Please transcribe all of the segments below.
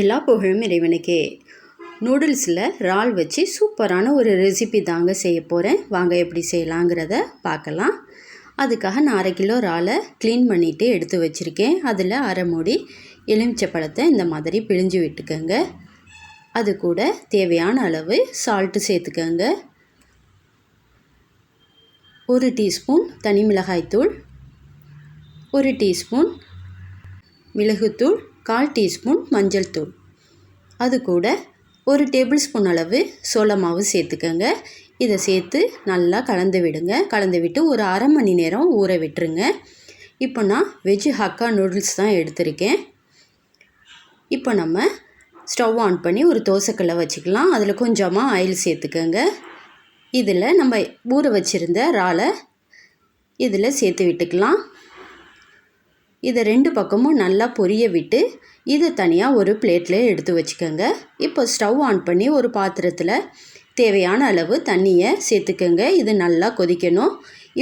எல்லா புகழும் இறைவனுக்கே. நூடுல்ஸில் இறால் வச்சு சூப்பரான ஒரு ரெசிபி தாங்க செய்ய போகிறேன் வாங்க எப்படி செய்யலாங்கிறத பார்க்கலாம். அதுக்காக நான் அரை கிலோ இறாலை க்ளீன் பண்ணிவிட்டு எடுத்து வச்சுருக்கேன். அதில் அரை மூடி எலுமிச்சை பழத்தை இந்த மாதிரி பிழிஞ்சு விட்டுக்கோங்க. அது கூட தேவையான அளவு சால்ட்டு சேர்த்துக்கோங்க. ஒரு டீஸ்பூன் தனி மிளகாய்த்தூள் ஒரு டீஸ்பூன் மிளகுத்தூள் கால் டீஸ்பூன் மஞ்சள் தூள். அது கூட ஒரு டேபிள் ஸ்பூன் அளவு சோள மாவு சேர்த்துக்கோங்க. இதை சேர்த்து நல்லா கலந்து விடுங்க. கலந்து விட்டு ஒரு அரை மணி நேரம் ஊற விட்டுருங்க. இப்போ நான் வெஜ் ஹக்கா நூடுல்ஸ் தான் எடுத்திருக்கேன். இப்போ நம்ம ஸ்டவ் ஆன் பண்ணி ஒரு தோசைக்கல்லை வச்சுக்கலாம். அதில் கொஞ்சமாக ஆயில் சேர்த்துக்கோங்க. இதில் நம்ம ஊற வச்சுருந்த இறாலை இதில் சேர்த்து விட்டுக்கலாம். இதை ரெண்டு பக்கமும் நல்லா பொரிய விட்டு இதை தனியாக ஒரு பிளேட்டில் எடுத்து வச்சுக்கோங்க. இப்போ ஸ்டவ் ஆன் பண்ணி ஒரு பாத்திரத்தில் தேவையான அளவு தண்ணியை சேர்த்துக்கோங்க. இது நல்லா கொதிக்கணும்.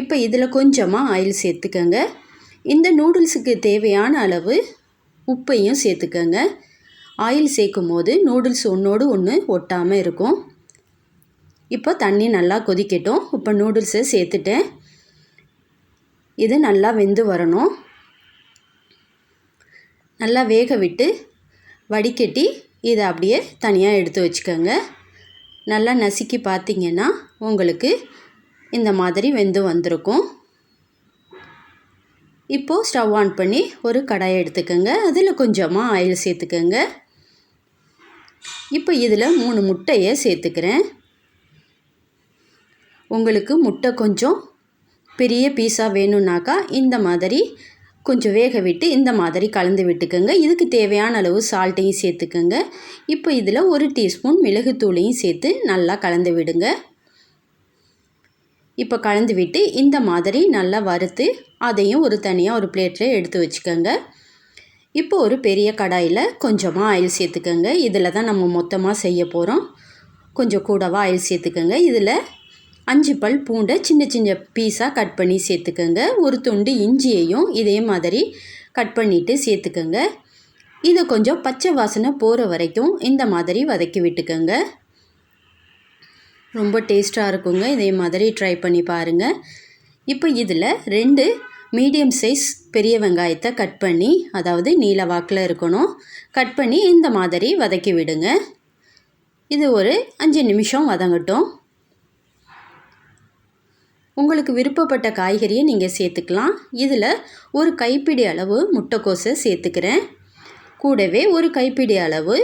இப்போ இதில் கொஞ்சமாக ஆயில் சேர்த்துக்கோங்க. இந்த நூடுல்ஸுக்கு தேவையான அளவு உப்பையும் சேர்த்துக்கோங்க. ஆயில் சேர்க்கும் போது நூடுல்ஸ் ஒன்றோடு ஒன்று ஒட்டாமல் இருக்கும். இப்போ தண்ணி நல்லா கொதிக்கட்டும். இப்போ நூடுல்ஸை சேர்த்துட்டேன். இது நல்லா வெந்து வரணும். நல்லா வேக விட்டு வடிகட்டி இதை அப்படியே தனியாக எடுத்து வச்சுக்கோங்க. நல்லா நசுக்கி பார்த்திங்கன்னா உங்களுக்கு இந்த மாதிரி வெந்து வந்திருக்கும். இப்போது ஸ்டவ் ஆன் பண்ணி ஒரு கடாயை எடுத்துக்கோங்க. அதில் கொஞ்சமாக ஆயில் சேர்த்துக்கோங்க. இப்போ இதில் மூணு முட்டையை சேர்த்துக்கிறேன். உங்களுக்கு முட்டை கொஞ்சம் பெரிய பீஸாக வேணும்னாக்கா இந்த மாதிரி கொஞ்சம் வேக விட்டு இந்த மாதிரி கலந்து விட்டுக்கோங்க. இதுக்கு தேவையான அளவு சால்ட்டையும் சேர்த்துக்கோங்க. இப்போ இதில் ஒரு டீஸ்பூன் மிளகுத்தூளையும் சேர்த்து நல்லா கலந்து விடுங்க. இப்போ கலந்து விட்டு இந்த மாதிரி நல்லா வறுத்து அதையும் ஒரு தனியாக ஒரு பிளேட்டில் எடுத்து வச்சுக்கோங்க. இப்போ ஒரு பெரிய கடாயில் கொஞ்சமாக ஆயில் சேர்த்துக்கோங்க. இதில் தான் நம்ம மொத்தமாக செய்ய போகிறோம் கொஞ்சம் கூடவாக ஆயில் சேர்த்துக்கோங்க. இதில் அஞ்சு பல் பூண்டை சின்ன சின்ன பீஸாக கட் பண்ணி சேர்த்துக்கோங்க. ஒரு துண்டு இஞ்சியையும் இதே மாதிரி கட் பண்ணிவிட்டு சேர்த்துக்கோங்க. இதை கொஞ்சம் பச்சை வாசனை போகிற வரைக்கும் இந்த மாதிரி வதக்கி விட்டுக்கோங்க. ரொம்ப டேஸ்ட்டாக இருக்குங்க. இதே மாதிரி ட்ரை பண்ணி பாருங்கள் இப்போ இதில் ரெண்டு மீடியம் சைஸ் பெரிய வெங்காயத்தை கட் பண்ணி அதாவது நீல வாக்கில் இருக்கணும் கட் பண்ணி இந்த மாதிரி வதக்கி விடுங்க. இது ஒரு அஞ்சு நிமிஷம் வதங்கட்டும். உங்களுக்கு விருப்பப்பட்ட காய்கறியை நீங்கள் சேர்த்துக்கலாம். இதில் ஒரு கைப்பிடி அளவு முட்டைக்கோஸை சேர்த்துக்கிறேன். கூடவே ஒரு கைப்பிடி அளவு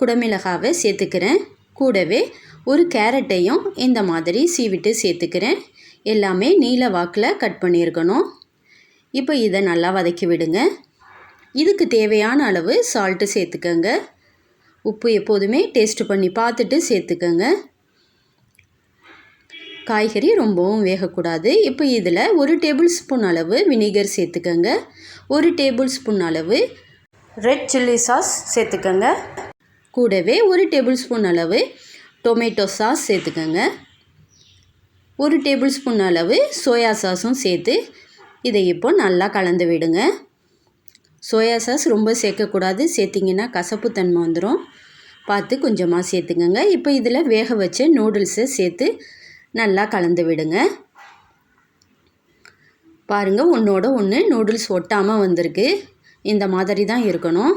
குடமிளகாவை சேர்த்துக்கிறேன். கூடவே ஒரு கேரட்டையும் இந்த மாதிரி சீவிட்டு சேர்த்துக்கிறேன். எல்லாமே நீல வாக்கில் கட் பண்ணியிருக்கணும். இப்போ இதை நல்லா வதக்கி விடுங்க. இதுக்கு தேவையான அளவு சால்ட்டு சேர்த்துக்கோங்க. உப்பு எப்போதுமே டேஸ்ட் பண்ணி பார்த்துட்டு சேர்த்துக்கோங்க. காய்கறி ரொம்பவும் வேகக்கூடாது. இப்போ இதில் ஒரு டேபிள் ஸ்பூன் அளவு வினிகர் சேர்த்துக்கோங்க. ஒரு டேபிள் ஸ்பூன் அளவு ரெட் சில்லி சாஸ் சேர்த்துக்கோங்க. கூடவே ஒரு டேபிள் ஸ்பூன் அளவு டொமேட்டோ சாஸ் சேர்த்துக்கோங்க. ஒரு டேபிள் ஸ்பூன் அளவு சோயா சாஸும் சேர்த்து இதை இப்போ நல்லா கலந்து விடுங்க. சோயா சாஸ் ரொம்ப சேர்க்கக்கூடாது. சேர்த்திங்கன்னா கசப்புத்தன்மை வந்துடும் பார்த்து கொஞ்சமாக சேர்த்துக்கோங்க. இப்போ இதில் வேக வச்ச நூடுல்ஸை சேர்த்து நல்லா கலந்து விடுங்க. பாருங்கள் ஒன்றோட ஒன்று நூடுல்ஸ் ஒட்டாமல் வந்திருக்கு. இந்த மாதிரி தான் இருக்கணும்.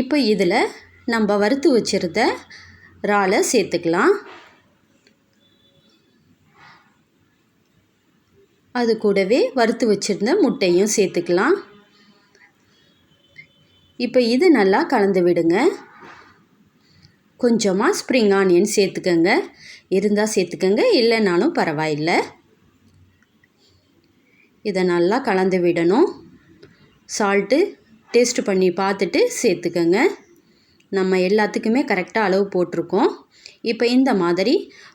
இப்போ இதில் நம்ம வறுத்து வச்சுருந்த இறாலை சேர்த்துக்கலாம். அது கூடவே வறுத்து வச்சுருந்த முட்டையும் சேர்த்துக்கலாம். இப்போ இது நல்லா கலந்து விடுங்க. கொஞ்சமாக ஸ்ப்ரிங் ஆனியன் சேர்த்துக்கோங்க. இருந்தால் சேர்த்துக்கோங்க இல்லைனாலும் பரவாயில்லை. இதை நல்லா கலந்து விடணும். சால்ட்டு டேஸ்ட் பண்ணி பார்த்துட்டு சேர்த்துக்கோங்க. நம்ம எல்லாத்துக்குமே கரெக்டாக அளவு போட்டிருக்கோம். இப்போ இந்த மாதிரி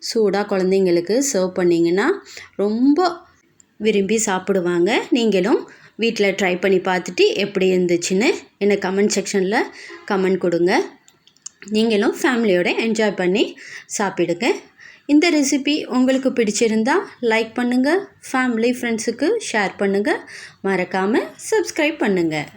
சூடாக குழந்தைங்களுக்கு சர்வ் பண்ணிங்கன்னா ரொம்ப விரும்பி சாப்பிடுவாங்க. நீங்களும் வீட்டில் ட்ரை பண்ணி பார்த்துட்டு எப்படி இருந்துச்சுன்னு எனக்கு கமெண்ட் செக்ஷனில் கமெண்ட் கொடுங்க. நீங்களும் ஃபேமிலியோட என்ஜாய் பண்ணி சாப்பிடுங்க. இந்த ரெசிபி உங்களுக்கு பிடிச்சிருந்தா லைக் பண்ணுங்கள் ஃபேமிலி ஃப்ரெண்ட்ஸுக்கு ஷேர் பண்ணுங்கள் மறக்காமல் சப்ஸ்கிரைப் பண்ணுங்கள்